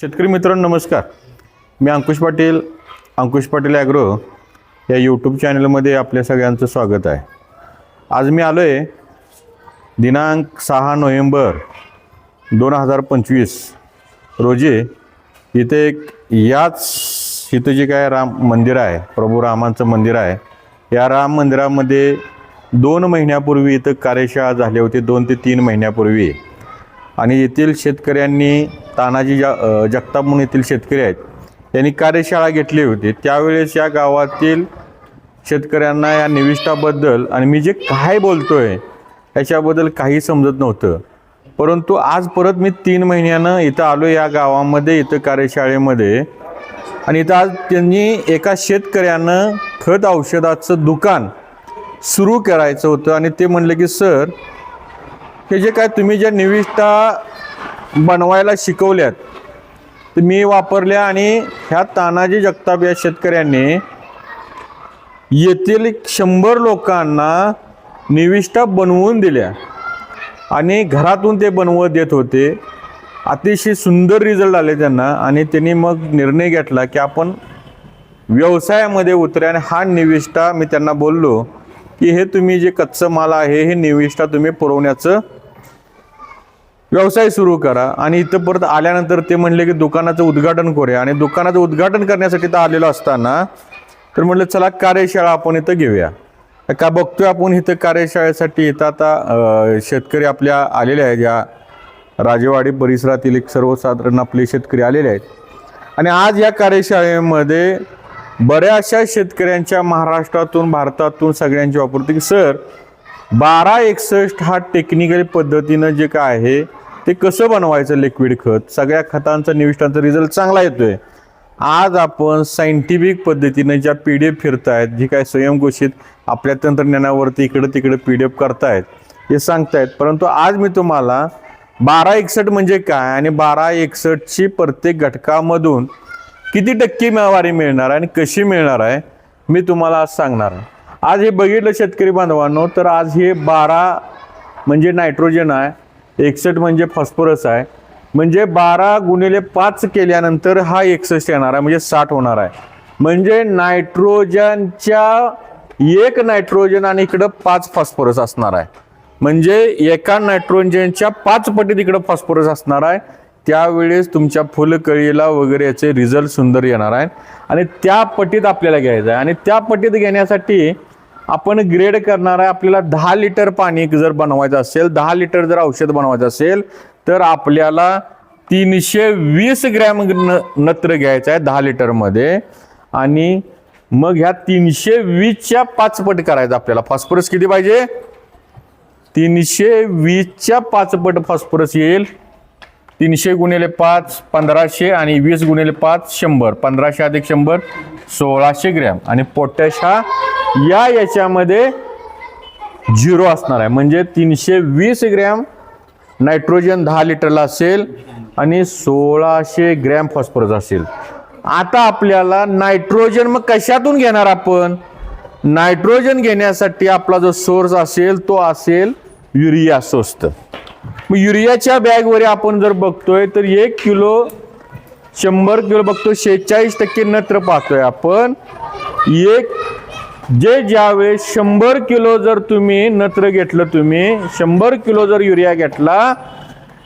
शेतकरी मित्रांनो नमस्कार. मी अंकुश पाटील अंकुश पाटील ॲग्रो या यूट्यूब चॅनलमध्ये आपल्या सगळ्यांचं स्वागत आहे. आज मी आलो आहे दिनांक सहा नोव्हेंबर दोन हजार पंचवीस रोजी इथे एक याच इथं जे काय राम मंदिर आहे प्रभू रामांचं मंदिर आहे या राम मंदिरामध्ये दोन महिन्यापूर्वी इथं कार्यशाळा झाली होती दोन ते तीन महिन्यापूर्वी. आणि येथील शेतकऱ्यांनी तानाजी जा जगतापून जगताप म्हणून येथील शेतकरी आहेत. त्यांनी कार्यशाळा घेतली होती. त्यावेळेस या गावातील शेतकऱ्यांना या निविष्ठाबद्दल आणि मी जे काय बोलतो आहे याच्याबद्दल काही समजत नव्हतं. परंतु आज परत मी तीन महिन्यानं इथं आलो या गावामध्ये इथं कार्यशाळेमध्ये. आणि इथं आज त्यांनी एका शेतकऱ्यानं खत औषधाचं दुकान सुरू करायचं होतं. आणि ते म्हणले की सर हे जे काय तुम्ही ज्या निविष्ठा बनवायला शिकवल्यात. ते मी वापरल्या आणि ह्या तानाजी जगताप या शेतकऱ्यांनी येथील शंभर लोकांना निविष्ठा बनवून दिल्या. आणि घरातून ते बनवत देत होते. अतिशय सुंदर रिझल्ट आले त्यांना आणि त्यांनी मग निर्णय घेतला की आपण व्यवसायामध्ये उतरे आणि हा निविष्ठा मी त्यांना बोललो की हे तुम्ही जे कच्चं माल आहे हे निविष्ठा तुम्ही पुरवण्याचं व्यवसाय सुरू करा. आणि इथं परत आल्यानंतर ते म्हणले की दुकानाचं उद्घाटन करूया. आणि दुकानाचं उद्घाटन करण्यासाठी तर आलेलो असताना तर म्हणलं चला कार्यशाळा आपण इथं घेऊया. का बघतोय आपण इथं कार्यशाळेसाठी? इथं आता शेतकरी आपल्या आलेले आहेत. या राजेवाडी परिसरातील एक सर्वसाधारण आपले शेतकरी आलेले आहेत. आणि आज या कार्यशाळेमध्ये बऱ्याचशा शेतकऱ्यांच्या महाराष्ट्रातून भारतातून सगळ्यांची वापरते की सर बारा एकसष्ट हा टेक्निकल पद्धतीनं जे काय आहे ते कसं बनवायचं लिक्विड खत? सगळ्या खतांचा निविष्टांचा रिझल्ट चांगला येतोय. आज आपण सायंटिफिक पद्धतीनं ज्या पी डी एफ फिरतायत जी काय स्वयंघोषित आपल्या तंत्रज्ञानावरती इकडं तिकडं पी डी एफ करतायत हे सांगतायत. परंतु आज मी तुम्हाला बारा एकसष्ट म्हणजे काय आणि बारा एकसष्टची प्रत्येक घटकामधून किती टक्के वारी मिळणार आहे आणि कशी मिळणार आहे मी तुम्हाला आज सांगणार आहे. आज हे बघितलं शेतकरी बांधवांनो तर आज हे बारा म्हणजे नायट्रोजन आहे. एकसष्ट म्हणजे फॉस्फरस आहे. म्हणजे बारा गुणिले पाच केल्यानंतर हा एकसष्ट येणार आहे म्हणजे साठ होणार आहे. म्हणजे नायट्रोजनच्या एक नायट्रोजन आणि इकडं पाच फॉस्फरस असणार आहे. म्हणजे एका नायट्रोजनच्या पाच पटीत इकडं फॉस्फरस असणार आहे. त्यावेळेस तुमच्या फुलकळीला वगैरे याचे रिझल्ट सुंदर येणार आहे. आणि त्या पटीत आपल्याला घ्यायचं आहे. आणि त्या पटीत घेण्यासाठी आपण ग्रेड करणार आहे आपल्याला दहा लिटर पाणी जर बनवायचं असेल दहा लिटर जर औषध बनवायचं असेल तर आपल्याला तीनशे वीस ग्रॅम न नत्र घ्यायचं आहे दहा लिटरमध्ये आणि मग ह्या तीनशे वीसच्या पाच पट करायचं आपल्याला. फॉस्फरस किती पाहिजे? तीनशे वीसच्या पाच पट फॉस्फरस येईल. तीनशे गुणिले पाच पंधराशे आणि वीस गुणिले पाच शंभर. पंधराशे अधिक शंभर सोळाशे ग्रॅम. आणि पोटॅश हा या याच्यामध्ये झिरो असणार आहे. म्हणजे तीनशे वीस ग्रॅम नायट्रोजन दहा लिटरला असेल आणि सोळाशे ग्रॅम फॉस्फरस असेल. आता आपल्याला नायट्रोजन मग कशातून घेणार आपण? नायट्रोजन घेण्यासाठी आपला जो सोर्स असेल तो असेल युरिया स्वस्त मग युरियाच्या बॅगवर आपण जर बघतोय तर एक किलो शंभर किलो बघतो शेहेचाळीस टक्के नत्र पाहतोय आपण. एक जे ज्यावेळेस शंभर किलो जर तुम्ही नत्र घेतलं तुम्ही शंभर किलो जर युरिया घेतला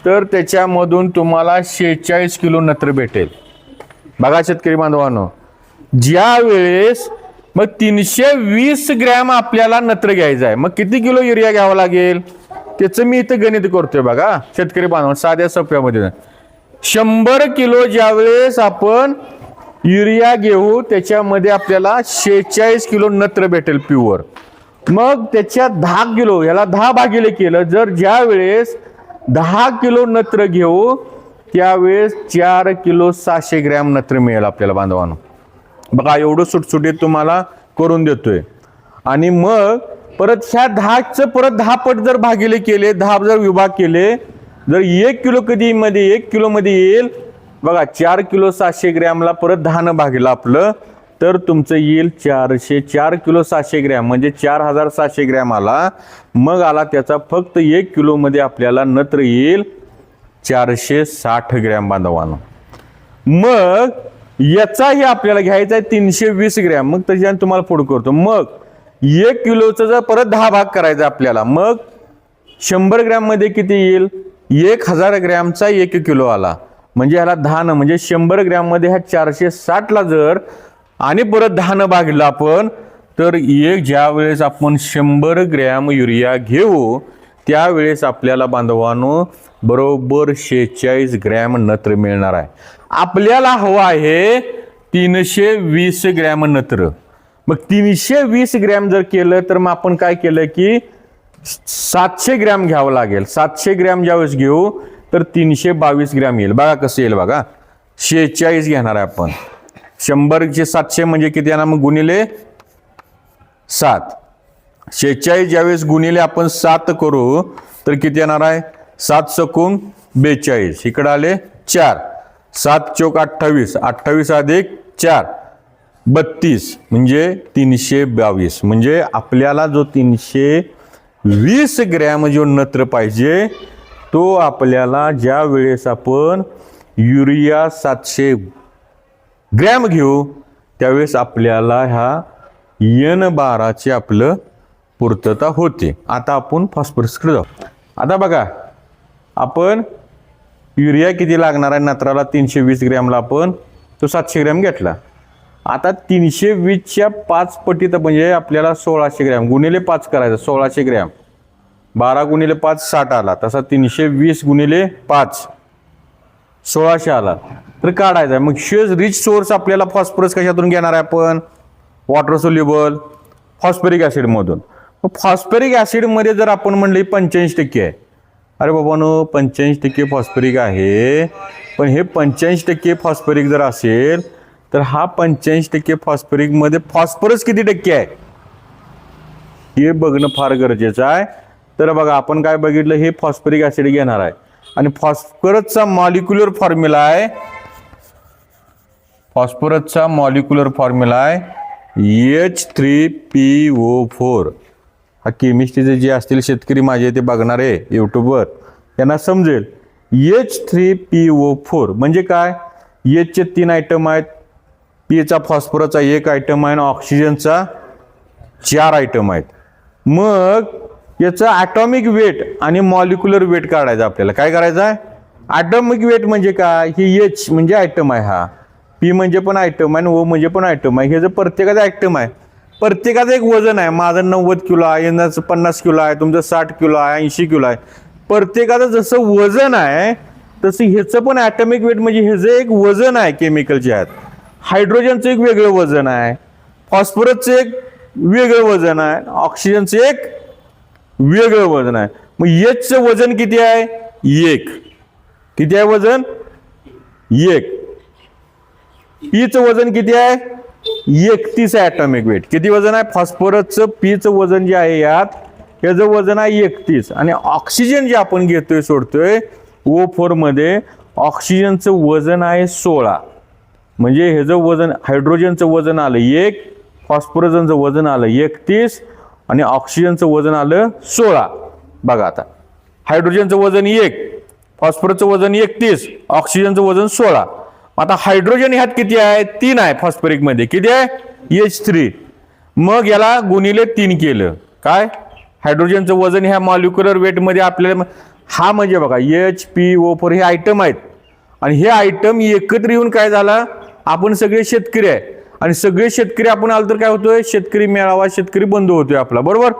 तर त्याच्यामधून तुम्हाला शेहेचाळीस किलो नत्र भेटेल. बघा शेतकरी बांधवांनो ज्या वेळेस मग तीनशे वीस ग्रॅम आपल्याला नत्र घ्यायचं आहे मग किती किलो युरिया घ्यावा लागेल? त्याचं मी इथं गणित करतोय बघा शेतकरी बांधव साध्या सोप्यामध्ये. शंभर किलो ज्यावेळेस आपण युरिया घेऊ त्याच्यामध्ये आपल्याला शेहेचाळीस किलो नत्र भेटेल प्युअर मग त्याच्या दहा किलो याला दहा भागिले केलं जर ज्या वेळेस दहा किलो नत्र घेऊ त्यावेळेस चार किलो सहाशे ग्रॅम नत्र मिळेल आपल्याला बांधवांनो. बघा एवढं सुटसुटीत तुम्हाला करून देतोय. आणि मग परत ह्या दहाचं परत दहा पट जर भागिले केले दहा जर विभाग केले जर एक किलो कधी मध्ये एक किलोमध्ये येईल बघा चार किलो सातशे ग्रॅमला परत दहानं भागलं आपलं तर तुमचं येईल चारशे चार किलो सातशे ग्रॅम म्हणजे चार हजार सातशे ग्रॅम आला. मग आला त्याचा फक्त एक किलोमध्ये आपल्याला नत्र येईल चारशे साठ ग्रॅम बांधवानं. मग याचाही आपल्याला घ्यायचा आहे तीनशे वीस ग्रॅम मग त्याच्याने तुम्हाला फोड करतो. मग एक किलोचा जर परत दहा भाग करायचा आपल्याला मग शंभर ग्रॅममध्ये किती येईल? एक हजार ग्रॅमचा एक किलो आला. म्हणजे ह्याला दहानं म्हणजे शंभर ग्रॅममध्ये ह्या चारशे साठला जर आणि परत दहानं भागलं आपण तर एक ज्या वेळेस आपण शंभर ग्रॅम युरिया घेऊ त्यावेळेस आपल्याला बांधवानो बरोबर शेहेचाळीस ग्रॅम नत्र मिळणार आहे. आपल्याला हवं आहे तीनशे वीस ग्रॅम नत्र. मग तीनशे वीस ग्रॅम जर केलं तर मग आपण काय केलं की सातशे ग्रॅम घ्यावं लागेल. सातशे ग्रॅम ज्यावेळेस घेऊ तर तीनशे बावीस ग्रॅम येईल. बघा कसं येईल बघा. शेहेचाळीस घेणार आहे आपण. शंभरचे सातशे म्हणजे किती येणार? मग गुणिले सात. शेहेचाळीस ज्यावेळेस गुणिले आपण सात करू तर किती येणार आहे? सात सकून बेचाळीस. इकडे आले चार. सात चौक अठ्ठावीस. अठ्ठावीस अधिक चार. बत्तीस. म्हणजे तीनशे बावीस. म्हणजे आपल्याला जो तीनशे वीस ग्रॅम जो नत्र पाहिजे तो आपल्याला ज्या वेळेस आपण युरिया सातशे ग्रॅम घेऊ त्यावेळेस आपल्याला ह्या यन बाराचे आपलं पूर्तता होते. आता आपण फॉस्फरसकडे जाऊ. आता बघा आपण युरिया किती लागणार आहे? नत्राला तीनशे वीस ग्रॅमला आपण तो सातशे ग्रॅम घेतला. आता तीनशे वीसच्या पाच पटीत म्हणजे आपल्याला सोळाशे ग्रॅम गुणिले पाच करायचं सोळाशे ग्रॅम. बारा गुणिले पाच साठ आला. तसा तीनशे वीस गुणिले पाच सोळाशे आला. तर काढायचा आहे. मग शेज रिच सोर्स आपल्याला फॉस्फरस कशातून घेणार आहे आपण? वॉटर सोल्युबल फॉस्फरिक ॲसिडमधून मग फॉस्फरिक ॲसिडमध्ये जर आपण म्हणलं पंच्याऐंशी टक्के आहे. अरे बाबानो पंच्याऐंशी टक्के फॉस्फरिक आहे. पण हे पंच्याऐंशी टक्के फॉस्फरिक जर असेल तर हा पंच्याऐंशी टक्के फॉस्फरिकमध्ये फॉस्फरस किती टक्के आहे? हे बघणं फार गरजेचं आहे. तर बघा आपण काय बघितलं हे फॉस्फरिक ॲसिड घेणार आहे. आणि फॉस्फरसचा मॉलिक्युलर फॉर्म्युला आहे. फॉस्फरसचा मॉलिक्युलर फॉर्म्युला आहे H three P O four हा केमिस्ट्रीचे जे असतील शेतकरी माझे ते बघणारे यूट्यूबवर त्यांना समजेल. H three P O four म्हणजे काय? एचचे तीन आयटम आहेत. पीचा फॉस्फरसचा एक आयटम आहे आणि ऑक्सिजनचा चार आयटम आहेत. मग याचं ॲटॉमिक वेट आणि मॉलिक्युलर वेट काढायचं आपल्याला. काय करायचं आहे? ॲटॉमिक वेट म्हणजे काय? हे एच म्हणजे आयटम आहे हा. पी म्हणजे पण आयटम आहे आणि ओ म्हणजे पण आयटम आहे. हे जर प्रत्येकाचं आयटम आहे. प्रत्येकाचं एक वजन आहे. माझं नव्वद किलो आहे यांचं पन्नास किलो आहे तुमचं साठ किलो आहे ऐंशी किलो आहे. प्रत्येकाचं जसं वजन आहे तसं ह्याचं पण ॲटॉमिक वेट म्हणजे ह्याचं एक वजन आहे केमिकलचे आहेत. हायड्रोजनचं एक वेगळं वजन आहे. फॉस्फरसचं एक वेगळं वजन आहे. ऑक्सिजनचं एक वेगळं वजन आहे. मग एचचं वजन किती आहे? एक. किती आहे वजन? एक. पीचं वजन किती आहे? एकतीस आहे ॲटॉमिक वेट किती वजन आहे? फॉस्फरसचं पीचं वजन जे आहे यात याचं वजन आहे एकतीस. आणि ऑक्सिजन जे आपण घेतोय सोडतोय ओ फोरमध्ये ऑक्सिजनचं वजन आहे सोळा. म्हणजे ह्याचं वजन हायड्रोजनचं वजन आलं एक फॉस्फरसचं वजन आलं एकतीस आणि ऑक्सिजनचं वजन आलं सोळा. बघा आता. हायड्रोजनचं वजन एक फॉस्फरसचं वजन एकतीस ऑक्सिजनचं वजन सोळा. आता हायड्रोजन ह्यात किती आहे? तीन आहे फॉस्फरिकमध्ये. किती आहे? एच थ्री मग याला गुणिले तीन केलं. काय? हायड्रोजनचं वजन ह्या मॉलिक्युलर वेटमध्ये आपल्याला हा म्हणजे बघा एच पी ओ फोर हे आयटम आहेत. आणि हे आयटम एकत्र येऊन काय झाला? आपण सगळे शेतकरी आहे. आणि सगळे शेतकरी आपण आलो तर काय होतोय? शेतकरी मेळावा शेतकरी बंद होतोय आपला. बरोबर?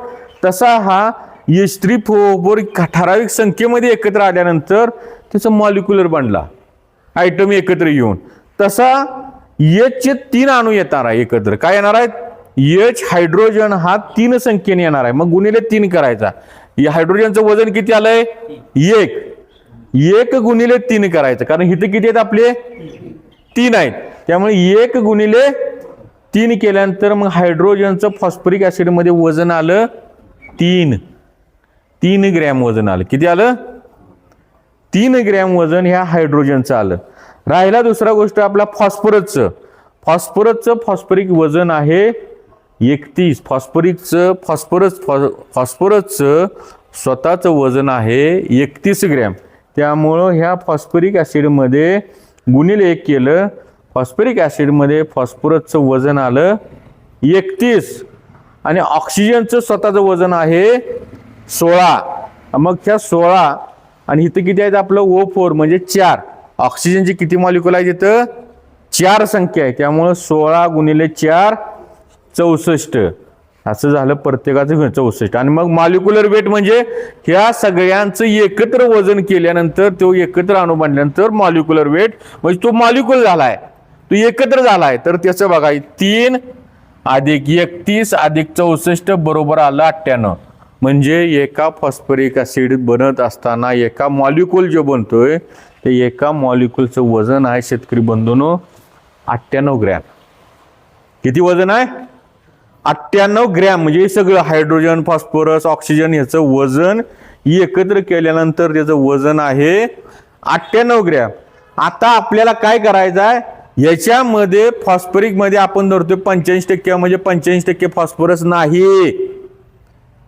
तसा हा यशत्री फोर ठराविक संख्येमध्ये एकत्र आल्यानंतर त्याचा मॉलिक्युलर बनला. आयटम एकत्र येऊन. तसा एचचे तीन अणू येणार आहे एकत्र. काय येणार आहेत? एच हायड्रोजन हा तीन संख्येने येणार आहे. मग गुणिले तीन करायचा. या हायड्रोजनचं वजन किती आलंय? एक. एक गुणिले तीन करायचं. कारण इथं किती आहेत आपले? तीन आहेत. त्यामुळे एक गुणिले तीन केल्यानंतर मग हायड्रोजनचं फॉस्फरिक ॲसिडमध्ये वजन आलं तीन. तीन ग्रॅम वजन आलं. किती आलं? तीन ग्रॅम वजन ह्या हायड्रोजनचं आलं. राहिला दुसरा गोष्ट आपला फॉस्फरसचं. फॉस्फरसचं फॉस्फरिक वजन आहे एकतीस. फॉस्फरिकचं फॉस्फरस फॉ फॉस्फरसचं स्वतःचं वजन आहे एकतीस ग्रॅम. त्यामुळं ह्या फॉस्फरिक ॲसिडमध्ये गुणिले एक केलं फॉस्फरिक ॲसिडमध्ये फॉस्फरसचं वजन आलं एकतीस. आणि ऑक्सिजनचं स्वतःचं वजन आहे सोळा. मग त्या सोळा आणि इथं किती आहेत आपलं? ओ फोर म्हणजे चार. ऑक्सिजनची किती मॉलिक्युल आहे इथं? चार संख्या आहे त्यामुळं सोळा गुणिले चार चौसष्ट. असं झालं प्रत्येकाचं चौसष्ट. आणि मग मॉलिक्युलर वेट म्हणजे ह्या सगळ्यांचं एकत्र वजन केल्यानंतर तो एकत्र अणू बांधल्यानंतर मॉलिक्युलर वेट म्हणजे तो मॉलिक्युल झाला आहे तो एकत्र झाला आहे तर त्याचं बघा तीन अधिक एकतीस अधिक चौसष्ट बरोबर आलं अठ्ठ्याण्णव. म्हणजे एका फॉस्फरिक ॲसिड बनत असताना एका मॉलिक्युल जो बनतोय ते एका मॉलिक्युलचं वजन आहे शेतकरी बंधूनो अठ्ठ्याण्णव ग्रॅम. किती वजन आहे? अठ्ठ्याण्णव ग्रॅम. म्हणजे हे सगळं हायड्रोजन फॉस्फरस ऑक्सिजन ह्याचं वजन एकत्र केल्यानंतर त्याचं वजन आहे अठ्ठ्याण्णव ग्रॅम. आता आपल्याला काय करायचं आहे? याच्यामध्ये फॉस्फरिकमध्ये आपण धरतोय पंच्याऐंशी टक्के म्हणजे पंच्याऐंशी टक्के फॉस्फरस नाही.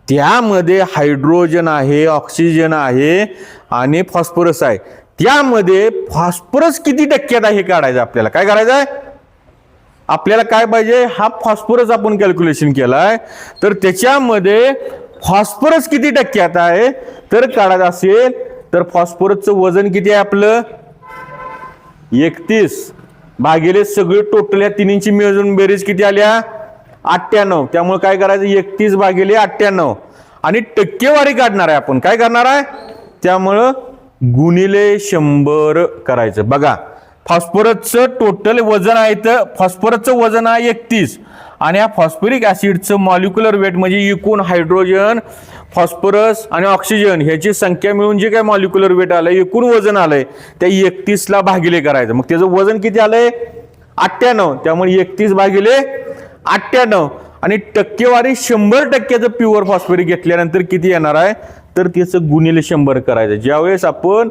त्यामध्ये हायड्रोजन आहे ऑक्सिजन आहे आणि फॉस्फरस आहे. त्यामध्ये फॉस्फरस किती टक्क्यात आहे हे काढायचं आपल्याला? काय करायचं आहे? आपल्याला काय पाहिजे? हा फॉस्फरस आपण कॅल्क्युलेशन केलाय. तर त्याच्यामध्ये फॉस्फरस किती टक्क्यात आहे? तर काढायचं असेल तर फॉस्फरसचं वजन किती आहे आपलं? एकतीस. भागिले सगळे टोटल या तिन्हींची मिळून बेरीज किती आल्या? अठ्ठ्याण्णव. त्यामुळे काय करायचं? एकतीस भागिले अठ्ठ्याण्णव. आणि टक्केवारी काढणार आहे आपण. काय करणार आहे? त्यामुळं गुणिले शंभर करायचं. बघा फॉस्फरसचं टोटल वजन आहे तर फॉस्फरसचं वजन आहे एकतीस. आणि या फॉस्फरिक ॲसिडचं मॉलिक्युलर वेट म्हणजे एकूण हायड्रोजन फॉस्फरस आणि ऑक्सिजन ह्याची संख्या मिळून जे काय मॉलिक्युलर वेट आलं एकूण वजन आलंय त्या एकतीसला भागिले करायचं. मग त्याचं वजन किती आलंय? अठ्ठ्याण्णव. त्यामुळे एकतीस भागिले अठ्ठ्याण्णव. आणि टक्केवारी शंभर टक्क्याचं प्युअर फॉस्फरिक घेतल्यानंतर किती येणार आहे? तर त्याचं गुणिले शंभर करायचं. ज्यावेळेस आपण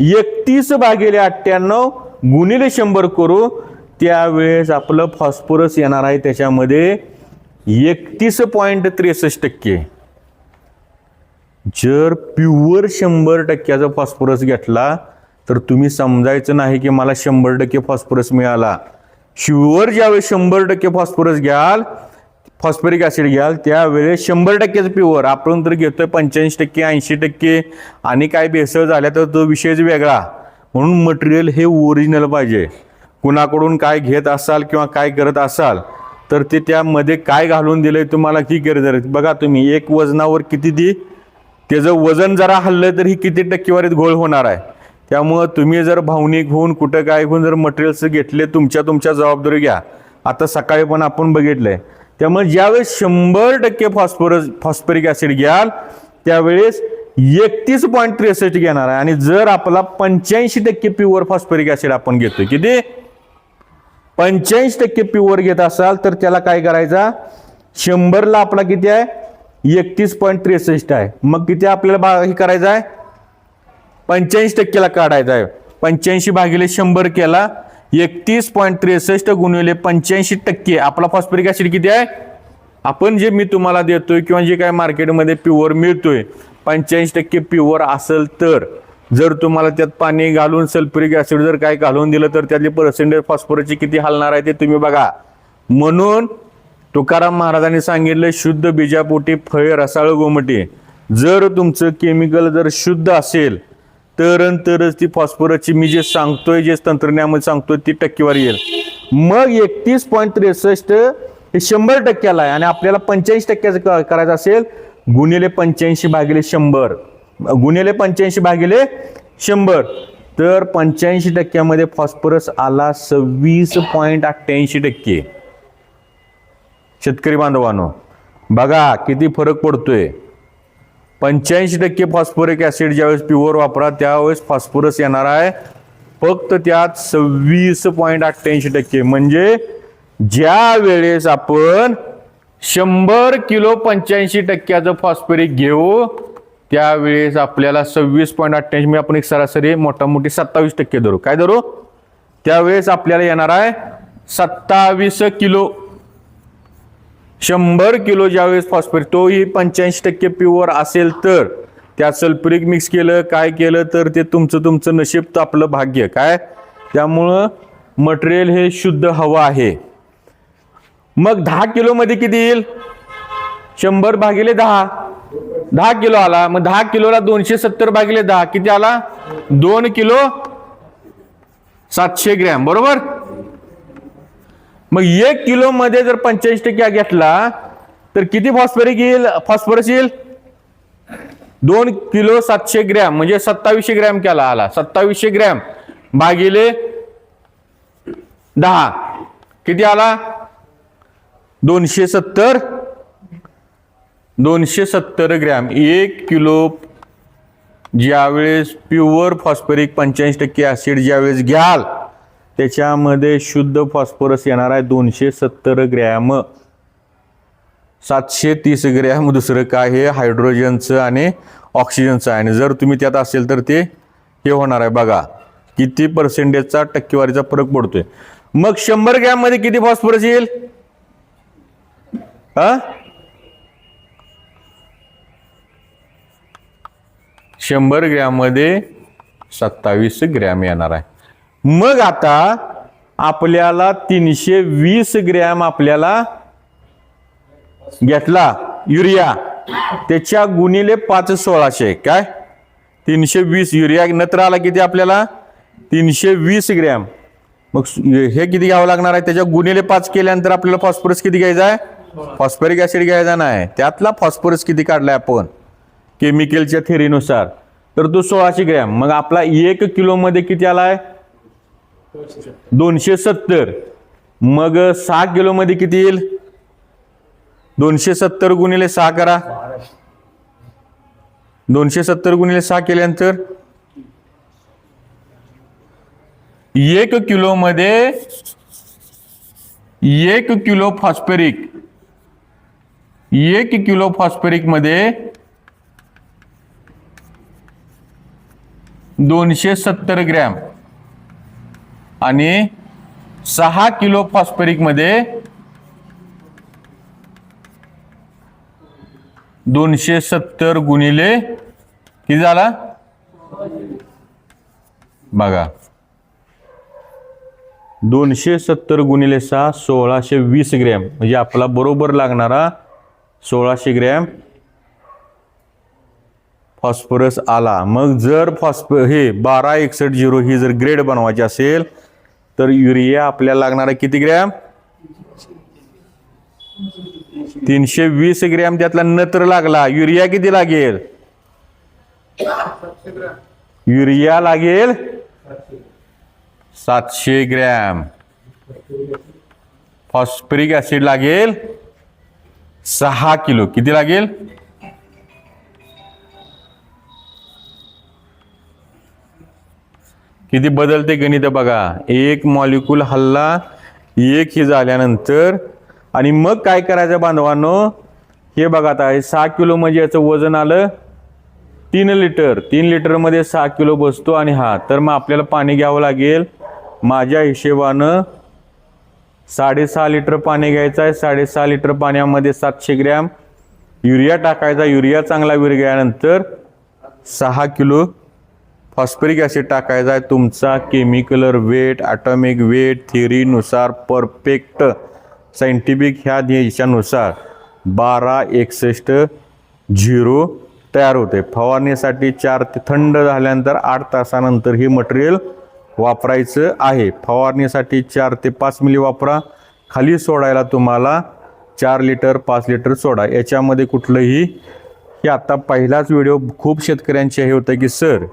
एकतीस भागिले अठ्ठ्याण्णव गुणिले शंभर करू त्यावेळेस आपलं फॉस्फरस येणार आहे त्याच्यामध्ये एकतीस पॉईंट त्रेसष्ट टक्के. जर प्युअर शंभर टक्क्याचा फॉस्फरस घेतला तर तुम्ही समजायचं नाही की मला शंभर टक्के फॉस्फरस मिळाला. शुअर ज्यावेळेस शंभर टक्के फॉस्फरस घ्याल फॉस्फरिक ॲसिड घ्याल त्यावेळेस शंभर टक्क्याचं प्युअर. आपण तर घेतोय पंच्याऐंशी टक्के ऐंशी टक्के आणि काय भेसळ झाल्या तर तो विषयच वेगळा. म्हणून मटेरियल हे ओरिजिनल पाहिजे. कुणाकडून काय घेत असाल किंवा काय करत असाल तर ते त्यामध्ये काय घालून दिलंय तुम्हाला की गरज आहे. बघा तुम्ही एक वजनावर किती ती त्याचं वजन जरा हल्लं तर ही किती टक्केवारीत घोळ होणार आहे. त्यामुळं तुम्ही जर भावनिक होऊन कुठं काय होऊन जर मटेरियल्स घेतले तुमच्या तुमच्या जबाबदारी घ्या. आता सकाळी पण आपण बघितलंय. त्यामुळे ज्यावेळेस शंभर टक्के फॉस्फरस फॉस्फरिक ॲसिड घ्याल त्यावेळेस एकतीस पॉईंट त्रेसष्ट घेणार आहे. आणि जर आपला पंच्याऐंशी टक्के प्युअर फॉस्फरिक ॲसिड आपण घेतोय किती? पंच्याऐंशी टक्के प्युअर घेत असाल तर त्याला काय करायचा? शंभरला आपला किती आहे? एकतीस पॉईंट त्रेसष्ट आहे. मग किती आपल्याला भाग हे करायचं आहे? पंच्याऐंशी टक्केला काढायचा आहे. पंच्याऐंशी भागिले शंभर केला. एकतीस पॉईंट त्रेसष्ट गुणिले पंच्याऐंशी टक्के. आपला फॉस्फरिक ॲसिड किती आहे? आपण जे मी तुम्हाला देतोय किंवा जे काय मार्केटमध्ये प्युअर मिळतोय पंच्याऐंशी टक्के प्युअर असेल तर. जर तुम्हाला त्यात पाणी घालून सल्फ्युरिक ॲसिड जर काय घालून दिलं तर त्यातली पर्सेंटेज फॉस्फरसची किती हलणार आहे ते तुम्ही बघा. म्हणून तुकाराम महाराजांनी सांगितलं शुद्ध बीजापोटी फळे रसाळ गोमटी. जर तुमचं केमिकल जर शुद्ध असेल तर तरच ती फॉस्फरसची मी जे सांगतोय जे तंत्रज्ञानामध्ये सांगतोय ती टक्केवारी येईल. मग एकतीस पॉईंट त्रेसष्ट हे शंभर टक्क्याला आहे आणि आपल्याला पंच्याऐंशी टक्क्याचं क- करायचं असेल गुणिले पंच्याऐंशी भागिले शंभर. गुणिले पंच्याऐंशी भागिले शंभर. तर पंच्याऐंशी टक्क्यामध्ये फॉस्फरस आला सव्वीस पॉईंट अठ्ठ्याऐंशी टक्के. शेतकरी बांधवांनो बघा किती फरक पडतोय. पंच्याऐंशी टक्के फॉस्फोरिक ॲसिड ज्यावेळेस प्युअर वापरा त्यावेळेस फॉस्फरस येणार आहे फक्त त्यात सव्वीस पॉईंट अठ्ठ्याऐंशी टक्के. म्हणजे ज्या वेळेस आपण शंभर किलो पंच्याऐंशी टक्क्याचं फॉस्फोरिक घेऊ त्यावेळेस आपल्याला सव्वीस पॉईंट अठ्ठ्याऐंशी आपण एक सरासरी मोठा मोठी सत्तावीस टक्के धरू. काय धरू? त्यावेळेस आपल्याला येणार आहे सत्तावीस किलो. शंभर किलो ज्यावेळेस फॉस्फेट तोही पंच्याऐंशी टक्के प्युअर असेल तर. त्यात सल्फ्युरिक मिक्स केलं काय केलं तर ते तुमचं तुमचं नशीब तर आपलं भाग्य. काय? त्यामुळं मटेरियल हे शुद्ध हवा आहे. मग दहा किलोमध्ये किती येईल? शंभर भागिले दहा. दहा किलो आला. मग दहा किलोला दोनशे सत्तर भागिले दहा. किती आला? दोन किलो सातशे ग्रॅम. बरोबर? मग एक किलो मध्ये जर पंच्याऐंशी टक्के घेतला तर किती फॉस्फरिक येईल? फॉस्फरस येईल? दोन किलो सातशे ग्रॅम. म्हणजे सत्तावीसशे ग्रॅम केला आला. सत्तावीसशे ग्रॅम भागिले दहा. किती आला? दोनशे सत्तर. दोनशे सत्तर ग्रॅम. एक किलो ज्यावेळेस प्युअर फॉस्फरिक पंच्याऐंशी टक्के ॲसिड ज्यावेळेस घ्याल त्याच्यामध्ये शुद्ध फॉस्फरस येणार आहे दोनशे सत्तर ग्रॅम. सातशे तीस ग्रॅम दुसरं काय हे हायड्रोजनचं आणि ऑक्सिजनचं आहे. आणि जर तुम्ही त्यात असेल तर ते हे होणार आहे. बघा किती पर्सेंटेजचा टक्केवारीचा फरक पडतोय. मग शंभर ग्रॅममध्ये किती फॉस्फरस येईल? हा शंभर ग्रॅममध्ये सत्तावीस ग्रॅम येणार आहे. मग आता आपल्याला तीनशे वीस ग्रॅम आपल्याला घेतला युरिया. त्याच्या गुणिले पाच सोळाशे. काय? तीनशे वीस. युरिया नत्र आला किती आपल्याला? तीनशे वीस ग्रॅम. मग हे किती घ्यावं लागणार आहे? त्याच्या गुणिले पाच केल्यानंतर आपल्याला फॉस्फरस किती घ्यायचा आहे? फॉस्फरिक ऍसिड घ्यायचा नाही. त्यातला फॉस्फरस किती काढलाय आपण? केमिकलच्या थेरीनुसार तर तो सोळाशे ग्रॅम. मग आपला एक किलोमध्ये किती किती आलाय? दोनशे सत्तर. मग सहा किलोमध्ये किती येईल? दोनशे सत्तर गुणिले सहा करा. दोनशे सत्तर गुणिले सहा केल्यानंतर एक किलोमध्ये एक किलो फॉस्फेरिक. एक किलो फॉस्फेरिकमध्ये दोनशे सत्तर ग्रॅम. आणि सहा किलो फॉस्फरिकमध्ये दोनशे सत्तर गुणिले किती झाला? बघा. दोनशे सत्तर गुणिले सहा सोळाशे वीस ग्रॅम. म्हणजे आपला बरोबर लागणारा सोळाशे ग्रॅम फॉस्फरस आला. मग जर फॉस्फ हे बारा एकसष्ट झिरो ही जर ग्रेड बनवायची असेल तर युरिया आपल्याला लागणार आहे किती ग्रॅम? तीनशे वीस ग्रॅम. त्यातला नत्र लागला. युरिया किती लागेल? युरिया लागेल सातशे ग्रॅम. फॉस्फरिक ऍसिड लागेल सहा किलो. किती लागेल? किती बदलते गणित बघा. एक मॉलिक्यूल हल्ला एक हे झाल्यानंतर आणि मग काय करायचं बांधवांनो? हे बघा आता हे सहा किलो म्हणजे याचं वजन आलं तीन लिटर. तीन लिटरमध्ये सहा किलो बसतो आणि हा. तर मग आपल्याला पाणी घ्यावं लागेल. माझ्या हिशेबानं साडेसहा लिटर पाणी घ्यायचं आहे. साडेसहा लिटर पाण्यामध्ये सातशे ग्रॅम युरिया टाकायचा. युरिया चांगला विरघ्यानंतर सहा किलो फॉस्फरिक ॲसिड टाकायचा आहे. तुमचा केमिकलर वेट ॲटॉमिक वेट थिअरीनुसार परफेक्ट सायंटिफिक ह्या देशानुसार बारा एकसष्ट झिरो तयार होते. फवारणीसाठी चार ते थंड झाल्यानंतर आठ तासानंतर हे मटेरियल वापरायचं आहे. फवारणीसाठी चार ते पाच मिली वापरा. खाली सोडायला तुम्हाला चार लिटर पाच लिटर सोडा. याच्यामध्ये कुठलंही हे आता पहिलाच व्हिडिओ खूप शेतकऱ्यांचे हे होतं की सर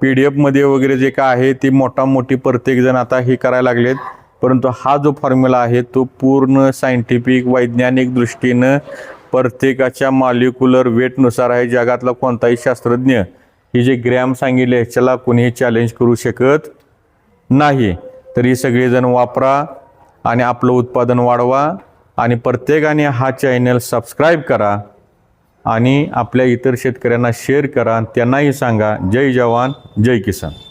पी डी एफमध्ये वगैरे जे काय आहे ते मोठा मोठी प्रत्येकजण आता हे करायला लागलेत. परंतु हा जो फॉर्म्युला आहे तो पूर्ण सायंटिफिक वैज्ञानिक दृष्टीनं प्रत्येकाच्या मॉलिक्युलर वेटनुसार आहे. जगातला कोणताही शास्त्रज्ञ हे जे ग्रॅम सांगितले ह्याच्याला कोणीही चॅलेंज करू शकत नाही. तर ही सगळेजण वापरा आणि आपलं उत्पादन वाढवा. आणि प्रत्येकाने हा चॅनल सबस्क्राईब करा. आणि आपल्या इतर शेतकऱ्यांना शेअर करा त्यांनाही सांगा जय जवान जय किसान.